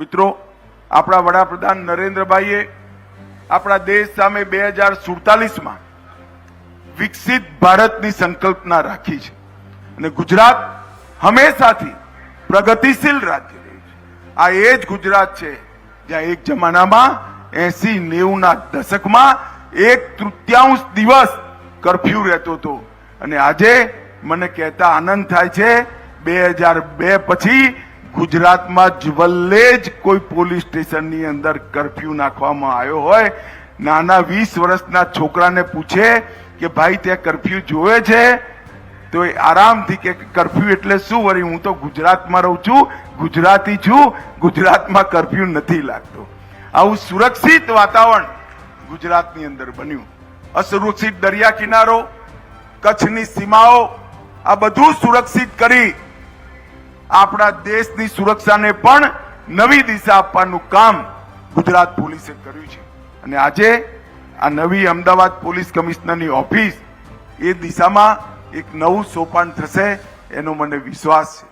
મિત્રો, આપણા વડાપ્રધાન નરેન્દ્રભાઈએ આપણા દેશ સામે બે હજાર સુડતાલીસમાં વિકસિત ભારતની સંકલ્પના રાખી છે. અને ગુજરાત હંમેશાથી પ્રગતિશીલ રાજ્ય રહ્યું છે. આ એ જ ગુજરાત છે જ્યાં એક જમાનામાં એસી નેવુંના દશકમાં એક તૃતીયાંશ દિવસ કરફ્યુ રહેતો હતો. અને આજે મને કહેતા આનંદ થાય છે, બે હજાર બે પછી ગુજરાતમાં જવલ્લે જ કોઈ પોલીસ સ્ટેશનની અંદર કરફ્યુ નાખવામાં આવ્યો હોય, નાના વીસ વર્ષના છોકરાને પૂછે કે ભાઈ, ત્યાં કરફ્યુ જોવે છે? તો એ આરામથી કે કરફ્યુ એટલે શું? વળી હું તો ગુજરાતમાં રહું છું, ગુજરાતી છું, ગુજરાતમાં કરફ્યુ નથી લાગતો. આવું સુરક્ષિત વાતાવરણ ગુજરાતની અંદર બન્યું. અસુરક્ષિત દરિયા કિનારો, કચ્છની સીમાઓ, આ બધું સુરક્ષિત કરી આપણા દેશની સુરક્ષાને પણ નવી દિશા આપવાનું કામ ગુજરાત પોલીસે કર્યું છે. અને આજે આ નવી અમદાવાદ પોલીસ કમિશનરની ઓફિસ એ દિશામાં એક નવું સોપાન થશે એનો મને વિશ્વાસ છે.